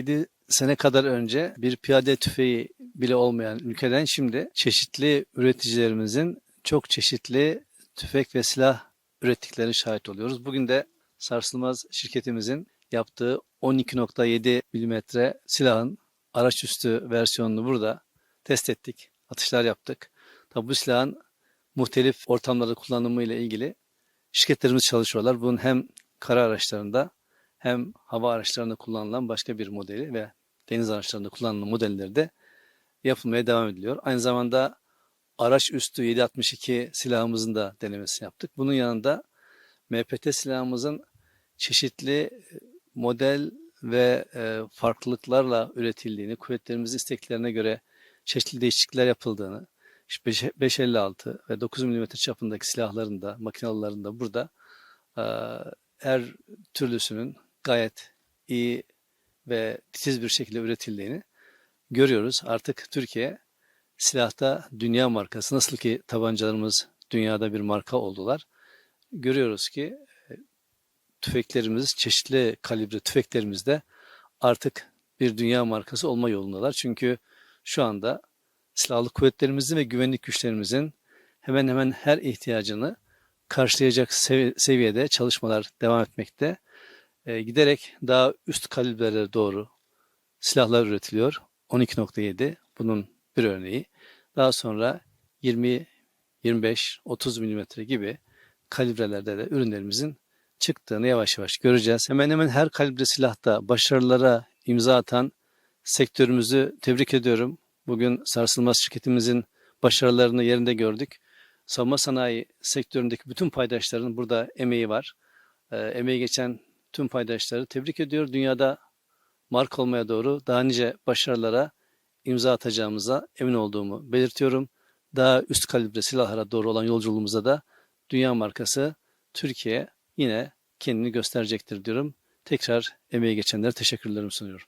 7 sene kadar önce bir piyade tüfeği bile olmayan ülkeden şimdi çeşitli üreticilerimizin çok çeşitli tüfek ve silah ürettiklerine şahit oluyoruz. Bugün de Sarsılmaz şirketimizin yaptığı 12.7 milimetre silahın araçüstü versiyonunu burada test ettik. Atışlar yaptık. Tabi bu silahın muhtelif ortamlarda kullanımı ile ilgili şirketlerimiz çalışıyorlar. Bunun hem kara araçlarında hem hava araçlarında kullanılan başka bir modeli ve deniz araçlarında kullanılan modelleri de yapılmaya devam ediliyor. Aynı zamanda araç üstü 7.62 silahımızın da denemesini yaptık. Bunun yanında MPT silahımızın çeşitli model ve e, farklılıklarla üretildiğini, kuvvetlerimizin isteklerine göre çeşitli değişiklikler yapıldığını, işte 5.56 ve 9 mm çapındaki silahların da, makinalıların da burada e, her türlüsünün gayet iyi ve titiz bir şekilde üretildiğini görüyoruz. Artık Türkiye silahta dünya markası. Nasıl ki tabancalarımız dünyada bir marka oldular. Görüyoruz ki e, tüfeklerimiz, çeşitli kalibre tüfeklerimizde artık bir dünya markası olma yolundalar. Çünkü şu anda silahlı kuvvetlerimizin ve güvenlik güçlerimizin hemen hemen her ihtiyacını karşılayacak sevi- seviyede çalışmalar devam etmekte. E, giderek daha üst kalibrelere doğru silahlar üretiliyor. 12.7 bunun bir örneği. Daha sonra 20, 25, 30 milimetre gibi kalibrelerde de ürünlerimizin çıktığını yavaş yavaş göreceğiz. Hemen hemen her kalibre silahta başarılara imza atan sektörümüzü tebrik ediyorum. Bugün Sarsılmaz şirketimizin başarılarını yerinde gördük. Savunma sanayi sektöründeki bütün paydaşların burada emeği var. Ee, emeği geçen tüm paydaşları tebrik ediyor. Dünyada marka olmaya doğru daha nice başarılara imza atacağımıza emin olduğumu belirtiyorum. Daha üst kalibre silahlara doğru olan yolculuğumuzda da dünya markası Türkiye yine kendini gösterecektir diyorum. Tekrar emeği geçenlere teşekkürlerimi sunuyorum.